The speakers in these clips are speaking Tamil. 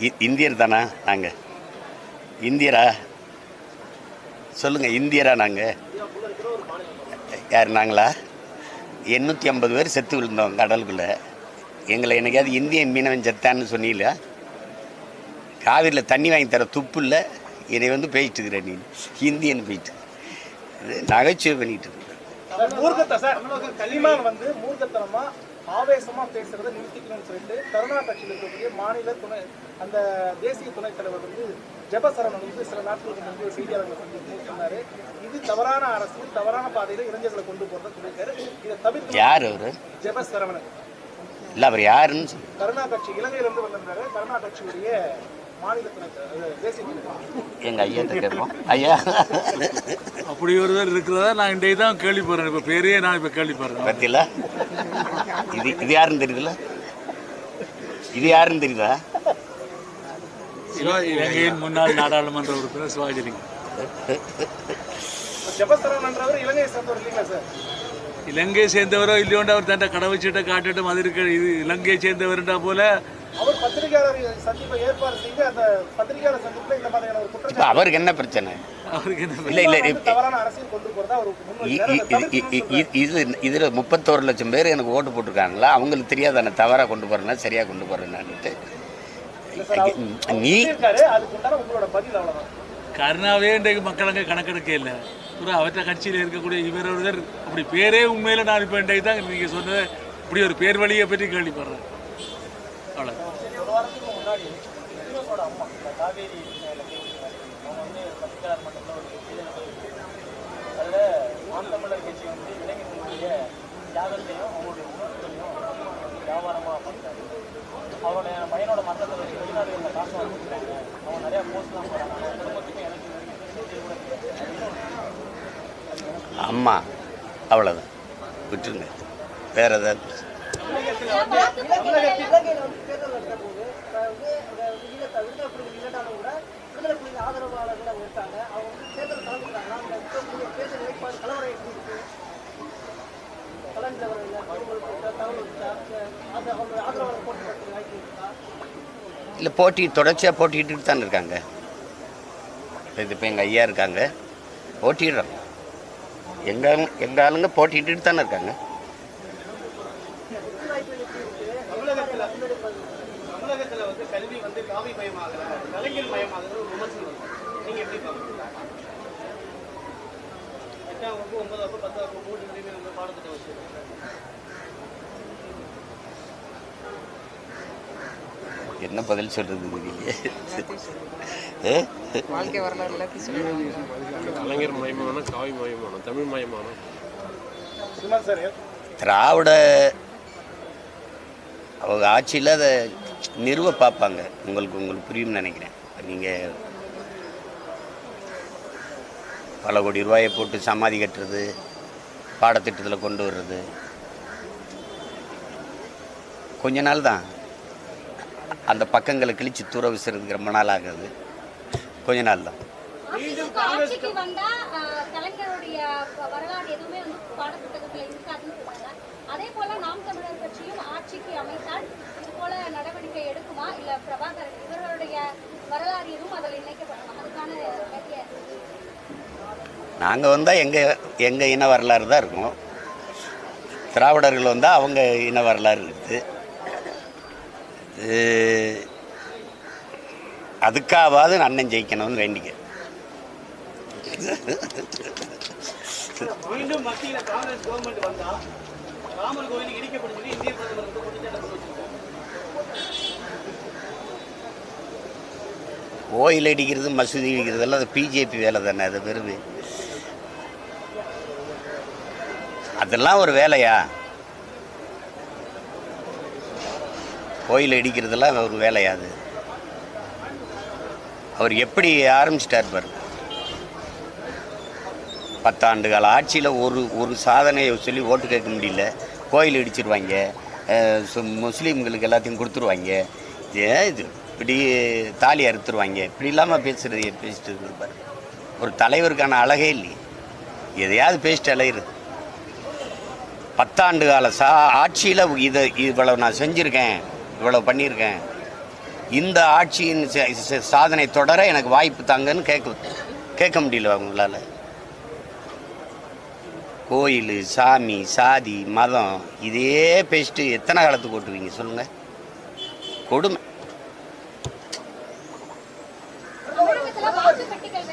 இ- இந்தியர் தானா நாங்கள் இந்தியரா? சொல்லுங்கள் இந்தியரா நாங்கள் யார் நாங்களா? எண்ணூற்றி ஐம்பது பேர் செத்து விழுந்தோம் கடலுக்குள்ளே. எங்களை என்னைக்காவது இந்தியன் மீனவன் செத்தான்னு சொன்னீங்களா? காவிரியில் தண்ணி வாங்கி தர துப்பு இல்லை. என்னை வந்து பேசிட்டு இருக்கிற நீ. இந்தியன் போயிட்டு. நகைச்சுவை பண்ணிட்டு இருக்க. மூர்க்கத்தை சார் சீமான் வந்து மூர்க்கத்தனமா ஆவேசமா பேசுறதை நிறுத்திக்கணும்னு சொல்லிட்டு கருணா கட்சியில் இருக்கக்கூடிய மாநில துணை அந்த தேசிய துணைத் தலைவர் வந்து ஜெபசரவணன் வந்து சில நாட்களுக்கு முன்பு செய்தியாளர்களை சந்தித்து சொன்னாரு. இது தவறான அரசு தவறான பாதையில இளைஞர்களை கொண்டு போறதை சொல்லியிருக்காரு. இதை தவிர்த்து யார் அவர்? ஜெபசரவணன். இல்லை அவர் யாருன்னு சொல்லு. கருணா கட்சி இலங்கையில இருந்து வந்திருந்தாரு. கருணா கட்சியுடைய எங்கள் ஐயாட்ட கேட்போம். ஐயா. அப்படி ஒருவர் இருக்கிறதா? நான் இன்றைக்கு தான் கேள்விப்படுறேன். இப்போ பேரையே நான் இப்போ கேள்விப்படுறேன். பத்தியில? இது இது யாருன்னு தெரியுதுல இது யாருன்னு தெரியுதா? இலங்கையின் முன்னாள் நாடாளுமன்ற உறுப்பினர் சிவாஜிலிங்கம் ஜெபசரவணன்றவர் இலங்கையை சேர்ந்தவர் இல்லையோண்டு அவர் தன்னை கடை வச்சுட்டு காட்டிட்டு இருக்க இது இலங்கையை சேர்ந்தவர்ன்றா போல அவர் பத்திரிகையாளர் சந்திப்பை ஏற்பாடு செய்து அந்த பத்திரிகையாளர் சந்திப்புல இந்த மாதிரியான ஒரு இப்போ குற்றம் அவருக்கு என்ன பிரச்சனை? அவருக்கு என்ன இல்லை இல்லை தவறான அரசியல் கொண்டு. இ- அதை இது இதில் முப்பத்தோரு லட்சம் பேர் எனக்கு ஓட்டு போட்டிருக்காங்களா? அவங்களுக்கு தெரியாத தவறாக கொண்டு போகிறேன்னா சரியாக கொண்டு போகிறேன்னான்ட்டு நீ உங்களோட பதில் கருணாவே இன்றைக்கு மக்கள் அங்கே கணக்கெடுக்க இல்லை. ஒரு அவற்ற கட்சியில் இருக்கக்கூடிய இவர் ஒருவர் அப்படி பேரே உண்மையில நான் இப்போ இன்றைக்கு தான் நீங்கள் சொன்னது இப்படி ஒரு பேர் வழியை பற்றி கேள்விப்படுறேன். வினோஸோட அம்மா இந்த காவேரி அவங்க வந்து பத்திரிகையாளர் மன்றத்தில் ஒரு கட்சியில் அதில் நாம் தமிழர் கட்சி வந்து இளைஞர்களுடைய தியாகத்தையும் அவங்களுடைய உணர்வுகளையும் வியாபாரமாக பண்ணுறாங்க அவருடைய பையனோட மரணத்தை வச்சு வெளிநாடுகளில் காசு வாங்கிக்கிறாங்க அவங்க நிறையா போஸ்ட்லாம் போகிறாங்க அவங்க குடும்பத்துக்கும் எனக்கு. அம்மா அவ்வளோதான் விட்டுருங்க. வேற ஏதாவது இலங்கையில் வந்து தேர்தல் நடத்த போது அதாவது ஈழத்தை விடுதலை இல்லைனாலும் கூட விடுதலை புலிகள் ஆதரவாளர்கள் அவங்க இருக்காங்க அவங்க வந்து தேர்தல் கலந்துக்கிறாங்க அந்த இருக்கக்கூடிய தேர்தல் நிலைப்பாடு கலவரம் எப்படி இருக்கு கலந்து வரல அவங்களுக்கு தகவல் இருக்கா அது அவங்க ஆதரவாளர் போட்டு பார்த்து வாய்ப்பு இருக்கா இல்லை போட்டி தொடர்ச்சியாக போட்டிக்கிட்டு தானே இருக்காங்க. இது இப்போ எங்கள் ஐயா இருக்காங்க. போட்டிடுறாங்க எங்கள் எங்கள் ஆளுங்க போட்டிட்டு தானே இருக்காங்க. எட்டாம் வகுப்பு ஒன்பதாம் வகுப்பு பத்தாம் வகுப்பு மூணு வந்து பாடத்திட்டம் என்ன பதில் சொல்கிறது தெரியலையே? வாழ்க்கை வரலாறு கலைஞர் மயமான காவி மயமான தமிழ் மயமான. சுமார் சார் திராவிட அவங்க ஆட்சியில் அதை நிறுவ பார்ப்பாங்க. உங்களுக்கு உங்களுக்கு புரியும்னு நினைக்கிறேன். நீங்கள் பல கோடி ரூபாயை போட்டு சமாதி கட்டுறது பாடத்திட்டத்தில் கொண்டு வர்றது. கொஞ்ச நாள் தான். அந்த பக்கங்களை கிழிச்சு தூர விசுறதுக்கு ரொம்ப நாள் ஆகுது. கொஞ்ச நாள் தான். நாங்கள் வந்தால் எங்கள் எங்கள் இன வரலாறு தான் இருக்கும். திராவிடர்கள் வந்தால் அவங்க இன வரலாறு இருக்குது. அதுக்காவது அண்ணன் ஜெயிக்கணும்னு வேண்டிக்க. கோயில் அடிக்கிறது மசூதி இடிக்கிறதெல்லாம் அது பிஜேபி வேலை தானே அது வெறும். அதெல்லாம் ஒரு வேலையா? கோயில் இடிக்கிறதெல்லாம் ஒரு வேலையாது. அவர் எப்படி ஆரம்பிச்சிட்டார் பாரு. பத்தாண்டு கால ஆட்சியில் ஒரு ஒரு சாதனையை சொல்லி ஓட்டு கேட்க முடியல. கோயில் இடிச்சிருவாங்க. சு- முஸ்லீம்களுக்கு எல்லாத்தையும் கொடுத்துருவாங்க. ஏன் இது இப்படி தாலி அறுத்துருவாங்க. இப்படி இல்லாமல் பேசுகிறது பேசிட்டு இருப்பார் ஒரு தலைவருக்கான அழகே இல்லையே. எதையாவது பேசிட்டு அலையிறது. பத்தாண்டு கால சா ஆட்சியில் இதை இவ்வளவு நான் செஞ்சுருக்கேன். இவ்வளவு பண்ணியிருக்கேன். இந்த ஆட்சியின் சாதனை தொடர எனக்கு வாய்ப்பு தாங்கன்னு கேட்க கேட்க முடியல அவங்களால கோயில் சாமி சாதி மதம் இதே பேசிட்டு எத்தனை காலத்துக்கு ஓட்டுவீங்க சொல்லுங்கள் கொடுமை. தமிழகத்துல வாக்கு பெட்டிகள்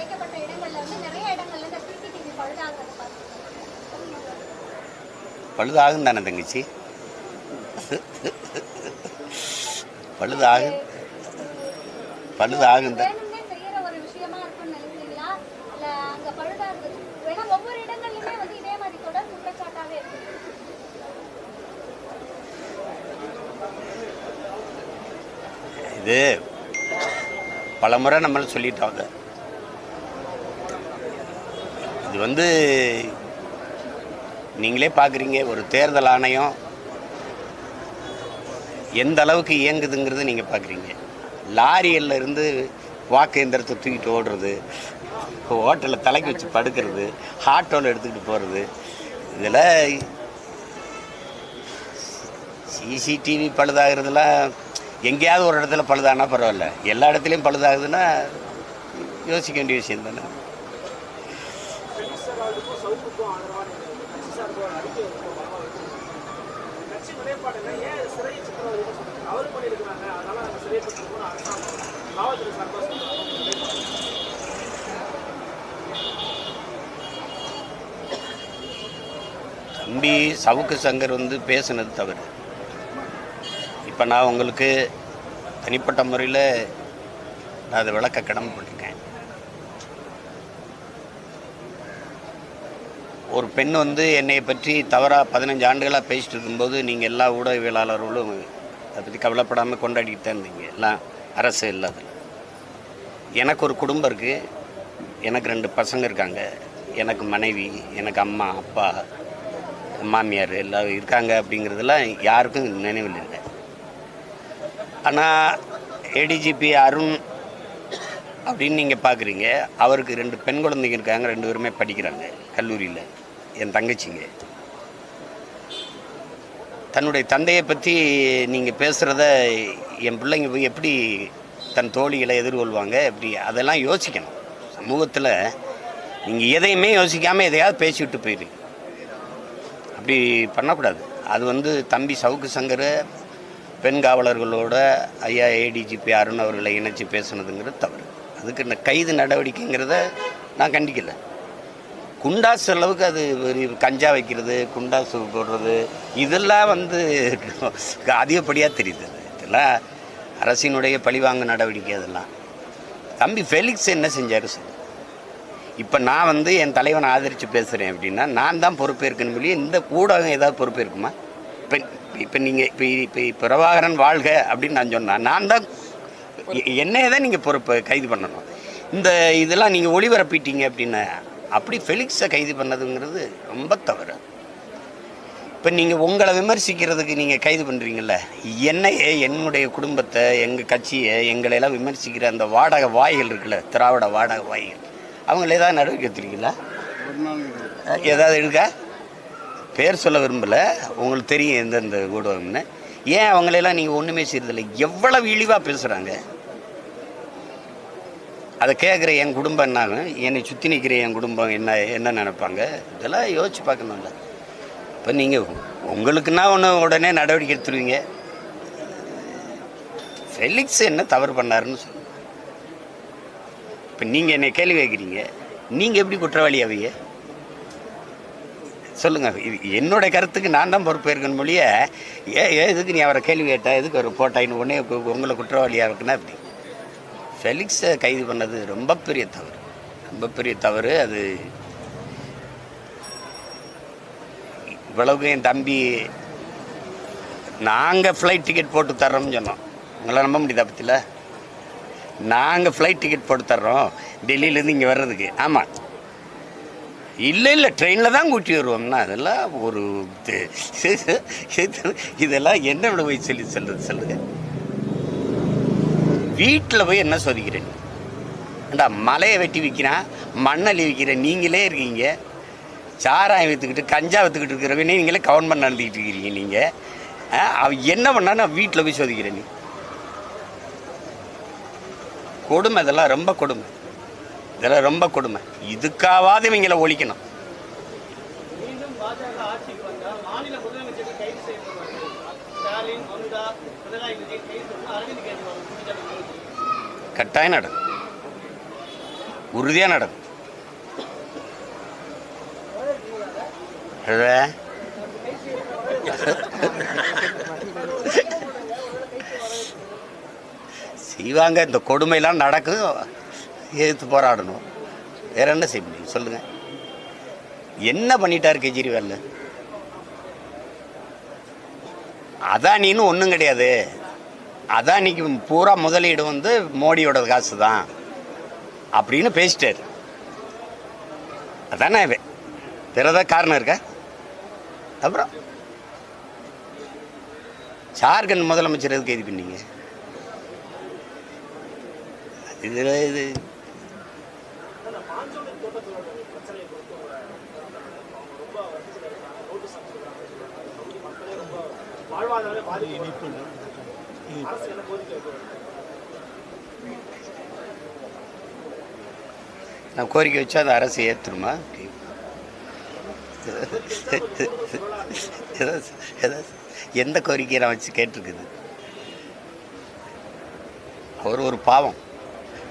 பழுதாகும். பழுதாகும். தான் இதே இது பலமுறை நம்மள சொல்லிட்டோம் இது வந்து நீங்களே பார்க்குறீங்க ஒரு தேர்தல் ஆணையம் எந்த அளவுக்கு இயங்குதுங்கிறத நீங்கள் பார்க்குறீங்க லாரியில் இருந்து வாக்கு எந்திரத்தை தூக்கிட்டு ஓடுறது ஹோட்டலில் தலைக்கு வச்சு படுக்கிறது ஆட்டோவில் எடுத்துக்கிட்டு போகிறது இதில் சிசிடிவி பழுதாகிறதுலாம் எங்கேயாவது ஒரு இடத்துல பழுதானா பரவாயில்ல. எல்லா இடத்துலையும் பழுதாகுதுன்னா யோசிக்க வேண்டிய விஷயம் தானே. நிலைப்பாடுல ஏன் சிறை பண்ணியிருக்கிறாங்க. அதனால சிறை அரசாங்கம் காவல்துறை சார்பாக தம்பி சவுக்கு சங்கர் வந்து பேசுனது தவறு. இப்போ நான் உங்களுக்கு தனிப்பட்ட முறையில் நான் அதை விளக்க கடமைப்பட்டிருக்கேன். ஒரு பெண் வந்து என்னை பற்றி தவறாக பதினஞ்சு ஆண்டுகளாக பேசிட்டு இருக்கும்போது நீங்கள் எல்லா ஊடகவியலாளர்களும் அதை பற்றி கவலைப்படாமல் கொண்டாடிட்டு தான் இருந்தீங்க. எல்லாம் அரசு இல்லாத எனக்கு ஒரு குடும்பம் இருக்குது எனக்கு ரெண்டு பசங்க இருக்காங்க. எனக்கு மனைவி எனக்கு அம்மா அப்பா மாமியார் எல்லாம் இருக்காங்க அப்படிங்கிறதுலாம் யாருக்கும் நினைவில் இல்லை. ஆனால் ஏடிஜிபி அருண் அப்படின்னு நீங்கள் பார்க்குறீங்க அவருக்கு ரெண்டு பெண் குழந்தைங்க இருக்காங்க. ரெண்டு பேருமே படிக்கிறாங்க கல்லூரியில். என் தங்கச்சிங்க. தன்னுடைய தந்தையை பற்றி நீங்கள் பேசுகிறத என் பிள்ளைங்க எப்படி தன் தோழிகளை எதிர்கொள்வாங்க எப்படி அதெல்லாம் யோசிக்கணும். சமூகத்தில் நீங்கள் எதையுமே யோசிக்காமல் எதையாவது பேசிவிட்டு போயிடுங்க அப்படி பண்ணக்கூடாது. அது வந்து தம்பி சவுக்கு சங்கர் பெண் காவலர்களோட ஐயா ஏடிஜிபி அருண் அவர்களை இணைச்சி பேசுனதுங்கிறது தவறு. அதுக்கு இந்த கைது நடவடிக்கைங்கிறத நான் கண்டிக்கலை. குண்டா அளவுக்கு அது ஒரு கஞ்சா வைக்கிறது குண்டாசு போடுறது இதெல்லாம் வந்து அதிகப்படியாக தெரியுது. அது. இதெல்லாம் அரசினுடைய பழிவாங்க நடவடிக்கை அதெல்லாம். தம்பி ஃபெலிக்ஸ் என்ன செஞ்சார் சார் இப்போ நான் வந்து என் தலைவனை ஆதரித்து பேசுகிறேன் அப்படின்னா நான் தான் பொறுப்பேற்கணும் சொல்லி இந்த ஊடகம் ஏதாவது பொறுப்பேற்குமா இப்போ இப்போ நீங்கள் இப்போ இப்போ பிரபாகரன் வாழ்க அப்படின்னு நான் சொன்னேன் நான் தான் எ- என்னைய தான் நீங்கள் பொறுப்பை கைது பண்ணணும். இந்த இதெல்லாம் நீங்கள் ஒளிபரப்பிட்டீங்க அப்படின்னா அப்படி ஃபெலிக்ஸை கைது பண்ணதுங்கிறது ரொம்ப தவறு. இப்போ நீங்கள் உங்களை விமர்சிக்கிறதுக்கு நீங்கள் கைது பண்ணுறீங்கள என்னையே என்னுடைய குடும்பத்தை எங்கள் கட்சியை எங்களையெல்லாம் விமர்சிக்கிற அந்த வாடகை வாய்கள் இருக்குல்ல திராவிட வாடகை வாய்கள் அவங்கள ஏதாவது நடவடிக்கை எடுத்துருக்கீங்களா? ஏதாவது எடுக்க பேர் சொல்ல விரும்பலை உங்களுக்கு தெரியும் எந்தெந்த ஊடகம்னு. ஏன் அவங்களெல்லாம் நீங்கள் ஒன்றுமே செய்யறதில்லை எவ்வளவு இழிவாக பேசுகிறாங்க அதை கேட்குற என் குடும்பம் என்னாகும் என்னை சுற்றி நிற்கிற என் குடும்பம் என்ன என்ன நினைப்பாங்க? இதெல்லாம் யோசிச்சு பார்க்கணும்ல. இப்போ நீங்கள் உங்களுக்குன்னா ஒன்று உடனே நடவடிக்கை எடுத்துருவீங்க. ஃபெலிக்ஸ் என்ன தவறு பண்ணாருன்னு சொல்லுங்க. இப்போ நீங்கள் என்னை கேள்வி கேட்குறீங்க. நீங்கள் எப்படி குற்றவாளி ஆவீங்க சொல்லுங்கள் இது என்னோட கருத்துக்கு நான் தான் பொறுப்பேற்கணும் மொழிய ஏ ஏ எதுக்கு நீ அவரை கேள்வி கேட்டால் எதுக்கு அவர் போட்டாயின்னு உடனே உங்களை குற்றவாளியாக இருக்குன்னா அப்படி ஃபெலிக்ஸை கைது பண்ணது ரொம்ப பெரிய தவறு. ரொம்ப பெரிய தவறு. அது இவ்வளவுக்கு என் தம்பி நாங்கள் ஃப்ளைட் டிக்கெட் போட்டு தர்றோம்னு சொன்னோம். உங்களை நம்ப முடியுதா பற்றியில் நாங்கள் ஃப்ளைட் டிக்கெட் போட்டு தர்றோம். டெல்லியிலேருந்து இங்கே வர்றதுக்கு. ஆமாம் இல்லை இல்லை ட்ரெயினில் தான் கூட்டி வருவோம்னா அதெல்லாம் ஒரு இதெல்லாம் என்ன விட போய் சொல்லி சொல்கிறது சொல்லுங்கள் வீட்டில் போய் என்ன சோதிக்கிறேன் ஏண்டா மலையை வெட்டி விற்கிறான் மண்ணள்ளி விற்கிற நீங்களே இருக்கீங்க. சாராயம் விற்றுக்கிட்டு கஞ்சா விற்றுக்கிட்டு இருக்கிறவங்க நீங்களே கவர்மெண்ட் நடந்துக்கிட்டு இருக்கிறீங்க நீங்கள் அவன் என்ன பண்ணான்னு வீட்டில் போய் சோதிக்கிறேன் நீ. கொடுமை இதெல்லாம் ரொம்ப கொடுமை. இதெல்லாம் ரொம்ப கொடுமை. இதுக்காவது இவங்களை ஒழிக்கணும். கட்டாயம் நடக்கும். உறுதியாக நடக்கும். செய்வாங்க இந்த கொடுமையெல்லாம் நடக்கும் எதிர்த்து போராடணும். வேற என்ன செய்ய முடியும்? சொல்லுங்க. என்ன பண்ணிட்டார் கெஜ்ரிவால் அதானின்னு ஒன்றும் கிடையாது. அதானிக்கு பூரா முதலீடு வந்து மோடியோட காசு தான் அப்படின்னு பேசிட்டார். அதானே வே- காரணம் இருக்கா? அப்புறம்? ஜார்க்கண்ட் முதலமைச்சர் எதுக்கு இது பண்ணீங்க? இதில் இது. வாழ்வாதாரம் பாதிப்பு அரசு என்ன கோரிக்கை நான் கோரிக்கை வச்சா அந்த அரசு ஏற்றுருமா எந்த கோரிக்கையை நான் வச்சு கேட்டிருக்குது? அவர் ஒரு பாவம்.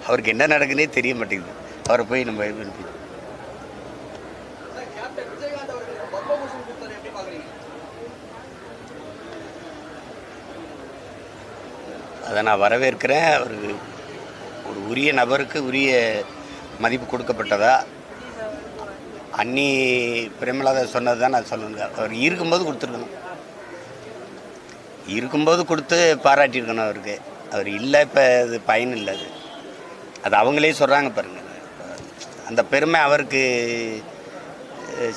அவருக்கு என்ன நடக்குன்னே தெரிய மாட்டேங்குது. அவரை போய் நம்ம இது அதை நான் வரவேற்கிறேன். அவருக்கு ஒரு உரிய நபருக்கு உரிய மதிப்பு கொடுக்கப்பட்டதா? அன்னி பிரேமலாதா சொன்னது தான் நான் சொல்லணுங்க அவர் இருக்கும்போது கொடுத்துருக்கணும். இருக்கும்போது கொடுத்து பாராட்டியிருக்கணும் அவருக்கு. அவர் இல்லை இப்போ அது பயன் இல்லை அது. அது அவங்களே சொல்கிறாங்க பாருங்கள் அந்த பெருமை அவருக்கு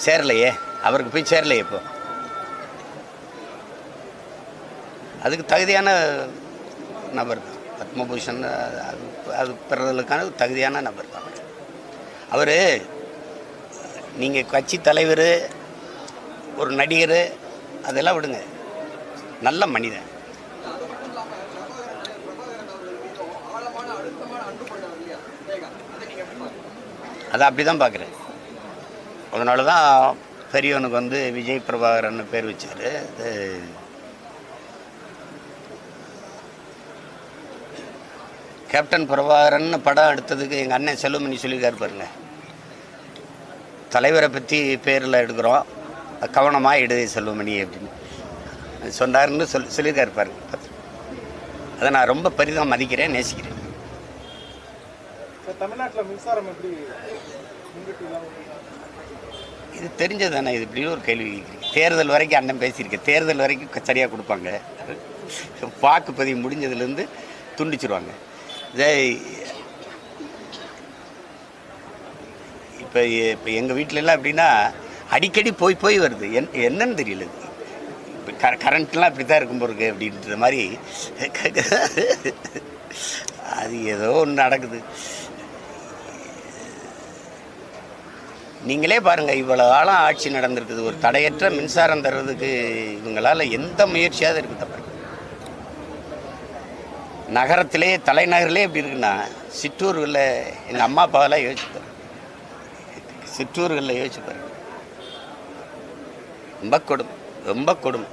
சேரலையே. அவருக்கு போய் சேரலையே இப்போ. அதுக்கு தகுதியான நபர் தான். பத்மபூஷன் அது அது பெறுதலுக்கான தகுதியான நபர் தான் அவர். நீங்கள் கட்சி தலைவர் ஒரு நடிகர் அதெல்லாம் விடுங்க. நல்ல மனிதன். அதை அப்படி தான் பார்க்குறேன் அதனால தான் பெரியவனுக்கு வந்து விஜய் பிரபாகரன் பேர் வச்சார். அது கேப்டன் பிரபாகரன் படம் எடுத்ததுக்கு எங்கள் அண்ணன் செல்வமணி சொல்லியிருக்காரு பாருங்க. தலைவரை பற்றி பேரில் எடுக்கிறோம். கவனமாக இடு செல்வமணி அப்படின்னு. சொன்னாருன்னு சொல் சொல்லியிருக்காரு பாருங்க. அதை நான் ரொம்ப பெரிதாக மதிக்கிறேன் நேசிக்கிறேன். தமிழ்நாட்டில் மின்சாரம் எப்படி இது தெரிஞ்சது தானே இது இப்படி ஒரு கேள்வி தேர்தல் வரைக்கும் அண்ணன் பேசியிருக்கேன் தேர்தல் வரைக்கும் சரியாக கொடுப்பாங்க. வாக்குப்பதிவு முடிஞ்சதுலேருந்து துண்டிச்சிருவாங்க. இதே இப்போ இப்போ எங்கள் வீட்டிலலாம் எப்படின்னா அடிக்கடி போய் போய் வருது. என் என்னன்னு தெரியல. இப்போ க கரண்ட்லாம் இப்படி தான் இருக்கும் போருக்கு அப்படின்ற மாதிரி. அது ஏதோ ஒன்று நடக்குது. நீங்களே பாருங்கள் இவ்வளோ காலம் ஆட்சி நடந்திருக்குது. ஒரு தடையற்ற மின்சாரம் தர்றதுக்கு இவங்களால் எந்த முயற்சியாவது இருக்குது தப்பு? நகரத்திலே தலைநகரிலே எப்படி இருக்குன்னா சிற்றூர்களில் எங்கள் அம்மா அப்பாவெல்லாம் யோசிச்சுப்பார் சிற்றூர்களில் யோசிச்சுப்பார் ரொம்ப கொடும் ரொம்ப கொடும்.